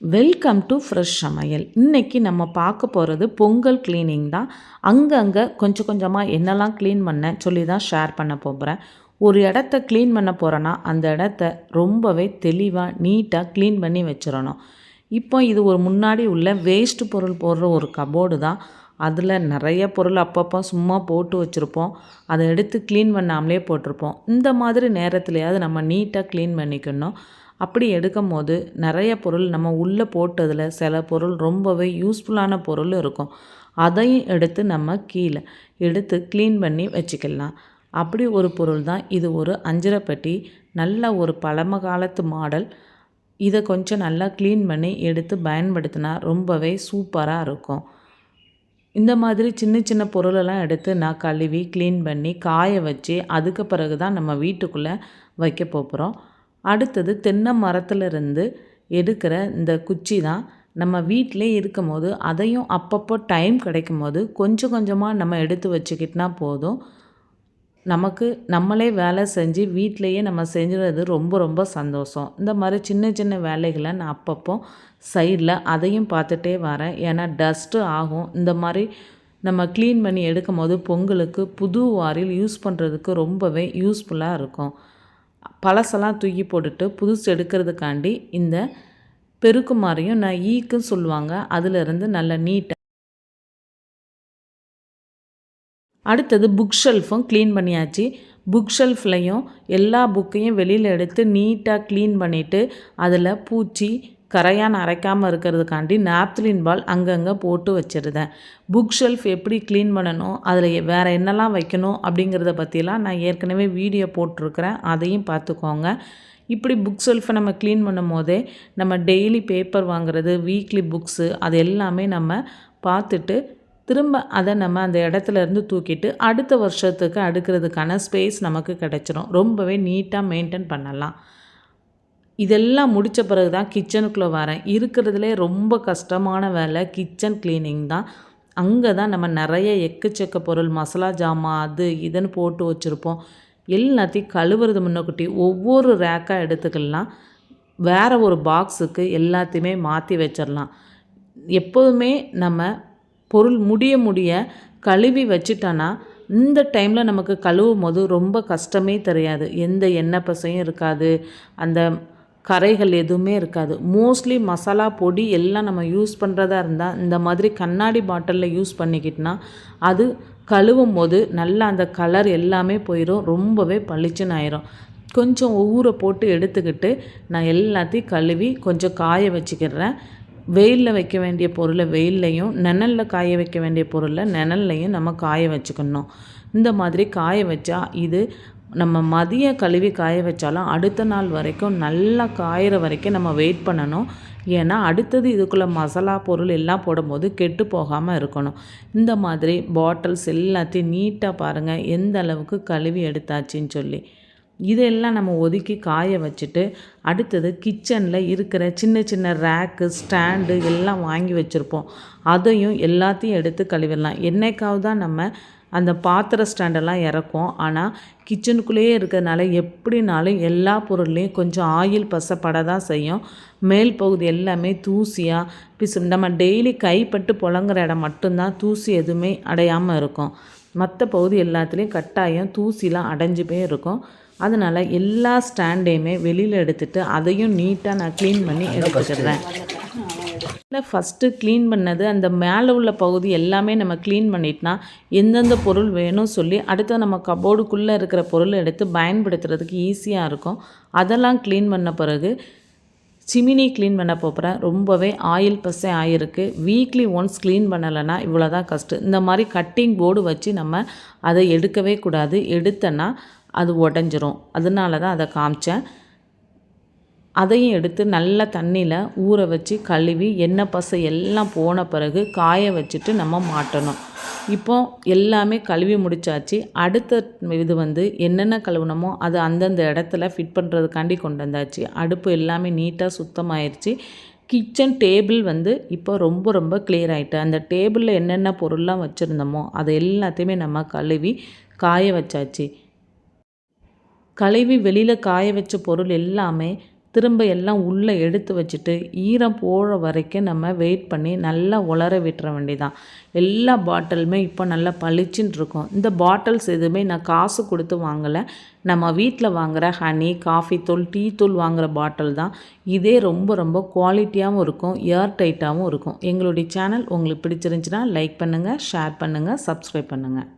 Welcome to fresh சமையல். இன்னைக்கு நம்ம பார்க்க போகிறது பொங்கல் க்ளீனிங் தான். அங்கங்கே கொஞ்சம் கொஞ்சமாக என்னெல்லாம் க்ளீன் பண்ணேன் சொல்லி தான் ஷேர் பண்ண போகிறேன் ஒரு இடத்த க்ளீன் பண்ண போகிறேன்னா அந்த இடத்த ரொம்பவே தெளிவாக நீட்டாக க்ளீன் பண்ணி வச்சிடணும். இப்போ இது ஒரு முன்னாடி உள்ள வேஸ்ட் பொருள் போடுற ஒரு கபோர்டு தான். அதில் நிறைய பொருள் அப்பப்போ சும்மா போட்டு வச்சுருப்போம். அதை எடுத்து க்ளீன் பண்ணாமலே போட்டிருப்போம். இந்த மாதிரி நேரத்துலையாவது நம்ம நீட்டாக க்ளீன் பண்ணிக்கணும். அப்படி எடுக்கும் போது நிறைய பொருள் நம்ம உள்ளே போட்டதில் சில பொருள் ரொம்பவே யூஸ்ஃபுல்லான பொருள் இருக்கும். அதையும் எடுத்து நம்ம கீழே எடுத்து க்ளீன் பண்ணி வச்சுக்கலாம். அப்படி ஒரு பொருள் தான் இது ஒரு அஞ்சரை பெட்டி நல்ல ஒரு பழம காலத்து மாடல். இதை கொஞ்சம் நல்லா க்ளீன் பண்ணி எடுத்து பயன்படுத்தினா ரொம்பவே சூப்பராக இருக்கும். இந்த மாதிரி சின்ன சின்ன பொருளெல்லாம் எடுத்து நான் கழுவி க்ளீன் பண்ணி காய வச்சு அதுக்கு பிறகு தான் நம்ம வீட்டுக்குள்ளே வைக்க போகிறோம். அடுத்தது தென்னை மரத்துலேருந்து எடுக்கிற இந்த குச்சி தான். நம்ம வீட்டிலே இருக்கும் போது அதையும் அப்பப்போ டைம் கிடைக்கும் போது கொஞ்சம் கொஞ்சமாக நம்ம எடுத்து வச்சுக்கிட்டனா போதும். நமக்கு நம்மளே வேலை செஞ்சு வீட்டிலையே நம்ம செஞ்சுறது ரொம்ப ரொம்ப சந்தோஷம். இந்த மாதிரி சின்ன சின்ன வேலைகளை நான் அப்பப்போ சைடில் அதையும் பார்த்துட்டே வரேன். ஏன்னா டஸ்ட்டு ஆகும். இந்த மாதிரி நம்ம க்ளீன் பண்ணி எடுக்கும் போது பொங்கலுக்கு புது வாரில் யூஸ் பண்ணுறதுக்கு ரொம்பவே யூஸ்ஃபுல்லாக இருக்கும். பழசெல்லாம் தூக்கி போட்டுட்டு புதுசு எடுக்கிறதுக்காண்டி இந்த பெருக்கு மாதிரியும் நான் ஈக்குன்னு சொல்லுவாங்க. அதிலிருந்து நல்ல நீட்டாக அடுத்தது புக் ஷெல்ஃபும் க்ளீன் பண்ணியாச்சு. புக் ஷெல்ஃப்லையும் எல்லா புக்கையும் வெளியில் எடுத்து நீட்டாக க்ளீன் பண்ணிவிட்டு அதில் பூச்சி கரையான் அரைக்காமல் இருக்கிறதுக்காண்டி நாப்தலின் பால் அங்கங்கே போட்டு வச்சுருந்தேன். புக் ஷெல்ஃப் எப்படி க்ளீன் பண்ணணும் அதில் வேறு என்னெல்லாம் வைக்கணும் அப்படிங்கிறத பற்றிலாம் நான் ஏற்கனவே வீடியோ போட்டிருக்கிறேன் அதையும் பார்த்துக்கோங்க. இப்படி புக் ஷெல்ஃபை நம்ம க்ளீன் பண்ணும் போதே நம்ம டெய்லி பேப்பர் வாங்குறது வீக்லி புக்ஸு அது எல்லாமே நம்ம பார்த்துட்டு திரும்ப அதை நம்ம அந்த இடத்துல இருந்து தூக்கிட்டு அடுத்த வருஷத்துக்கு அடுக்கிறதுக்கான ஸ்பேஸ் நமக்கு கிடச்சிரும். ரொம்பவே நீட்டாக மெயின்டைன் பண்ணலாம். இதெல்லாம் முடித்த பிறகு தான் கிச்சனுக்குள்ளே வரேன். இருக்கிறதுலே ரொம்ப கஷ்டமான வேலை கிச்சன் க்ளீனிங் தான். அங்கே தான் நம்ம நிறைய எக்கச்சக்க பொருள் மசாலா ஜாமான் அது இதுன்னு போட்டு வச்சுருப்போம். எல்லாத்தையும் கழுவுறது முன்னக்குட்டி ஒவ்வொரு ரேக்காக எடுத்துக்கலாம். வேறு ஒரு பாக்ஸுக்கு எல்லாத்தையுமே மாற்றி வச்சிடலாம். எப்போதுமே நம்ம பொருள் முடிய முடிய கழுவி வச்சிட்டோன்னா இந்த டைமில் நமக்கு கழுவும் போது ரொம்ப கஷ்டமே தெரியாது. எந்த எண்ணெய் பசையும் இருக்காது. அந்த கரைகள் எதுவுமே இருக்காது. மோஸ்ட்லி மசாலா பொடி எல்லாம் நம்ம யூஸ் பண்ணுறதா இருந்தால் இந்த மாதிரி கண்ணாடி பாட்டிலில் யூஸ் பண்ணிக்கிட்டோன்னா அது கழுவும் போது நல்லா அந்த கலர் எல்லாமே போயிடும் ரொம்பவே பளிச்சுன்னு ஆயிரும். கொஞ்சம் ஊரை போட்டு எடுத்துக்கிட்டு நான் எல்லாத்தையும் கழுவி கொஞ்சம் காய வச்சுக்கிறேன். வெயிலில் வைக்க வேண்டிய பொருளை வெயில்லையும் நிழலில் காய வைக்க வேண்டிய பொருளை நிழல்லையும் நம்ம காய வச்சுக்கணும். இந்த மாதிரி காய வச்சா இது நம்ம மதிய கழுவி காய வச்சாலும் அடுத்த நாள் வரைக்கும் நல்லா காயிற வரைக்கும் நம்ம வெயிட் பண்ணணும். ஏன்னா அடுத்தது இதுக்குள்ளே மசாலா பொருள் எல்லாம் போடும்போது கெட்டு போகாமல் இருக்கணும். இந்த மாதிரி பாட்டில்ஸ் எல்லாத்தையும் நீட்டாக பாருங்கள் எந்த அளவுக்கு கழுவி எடுத்தாச்சின்னு சொல்லி. இதெல்லாம் நம்ம ஒதுக்கி காய வச்சுட்டு அடுத்தது கிச்சனில் இருக்கிற சின்ன சின்ன ரேக்கு ஸ்டாண்டு எல்லாம் வாங்கி வச்சுருப்போம். அதையும் எல்லாத்தையும் எடுத்து கழுவிடலாம். என்னைக்காவது தான் நம்ம அந்த பாத்திர ஸ்டாண்டெல்லாம் இறக்கும். ஆனால் கிச்சனுக்குள்ளேயே இருக்கிறதுனால எப்படினாலும் எல்லா பொருள்லேயும் கொஞ்சம் ஆயில் பசப்பட தான் செய்யும். மேல் பகுதி எல்லாமே தூசியாக பிசு நம்ம டெய்லி கைப்பட்டு புழங்குற இடம் மட்டும்தான் தூசி எதுவுமே அடையாமல் இருக்கும். மற்ற பகுதி எல்லாத்துலேயும் கட்டாயம் தூசிலாம் அடைஞ்சு போய் இருக்கும். அதனால் எல்லா ஸ்டாண்டையுமே வெளியில் எடுத்துகிட்டு அதையும் நீட்டாக நான் க்ளீன் பண்ணி எடுத்துக்கிறேன். இல்லை ஃபஸ்ட்டு க்ளீன் பண்ணது அந்த மேலே உள்ள பகுதி எல்லாமே நம்ம க்ளீன் பண்ணிட்டோன்னா எந்தெந்த பொருள் வேணும் சொல்லி அடுத்து நம்ம கபோர்டுக்குள்ளே இருக்கிற பொருள் எடுத்து பயன்படுத்துறதுக்கு ஈஸியாக இருக்கும். அதெல்லாம் க்ளீன் பண்ண பிறகு சிமினி க்ளீன் பண்ண போகிறேன் ரொம்பவே ஆயில் பசை ஆகிருக்கு வீக்லி ஒன்ஸ் க்ளீன் பண்ணலைன்னா இவ்வளோ தான் கஷ்டம். இந்த மாதிரி கட்டிங் போர்டு வச்சு நம்ம அதை எடுக்கவே கூடாது. எடுத்தேன்னா அது உடஞ்சிரும். அதனால தான் அதை காமிச்சேன். அதையும் எடுத்து நல்ல தண்ணியில் ஊற வச்சு கழுவி எண்ணெய் பசை எல்லாம் போன பிறகு காய வச்சுட்டு நம்ம மாட்டணும். இப்போ எல்லாமே கழுவி முடிச்சாச்சு. அடுத்த இது வந்து என்னென்ன கழுவுனமோ அது அந்தந்த இடத்துல ஃபிட் பண்ணுறதுக்காண்டி கொண்டு வந்தாச்சு. அடுப்பு எல்லாமே நீட்டாக சுத்தமாயிருச்சு. கிச்சன் டேபிள் வந்து இப்போ ரொம்ப ரொம்ப கிளியர் ஆகிட்டு அந்த டேபிளில் என்னென்ன பொருள்லாம் வச்சுருந்தோமோ அதை எல்லாத்தையுமே நம்ம கழுவி காய வச்சாச்சு. கழுவி வெளியில் காய வச்ச பொருள் எல்லாமே திரும்ப எல்லாம் உள்ளே எடுத்து வச்சுட்டு ஈரம் போகிற வரைக்கும் நம்ம வெயிட் பண்ணி நல்லா உலர விட்டுற வேண்டியதான் எல்லா பாட்டிலுமே இப்போ நல்லா பளிச்சுன்னு இருக்கும். இந்த பாட்டில்ஸ் எதுவுமே நான் காசு கொடுத்து வாங்கலை. நம்ம வீட்டில் வாங்குகிற ஹனி காஃபி தூள் டீ தூள் வாங்குகிற பாட்டில் தான். இதே ரொம்ப ரொம்ப குவாலிட்டியாகவும் இருக்கும் ஏர் டைட்டாகவும் இருக்கும். எங்களுடைய சேனல் உங்களுக்கு பிடிச்சிருந்துச்சுன்னா லைக் பண்ணுங்கள் ஷேர் பண்ணுங்கள் சப்ஸ்கிரைப் பண்ணுங்கள்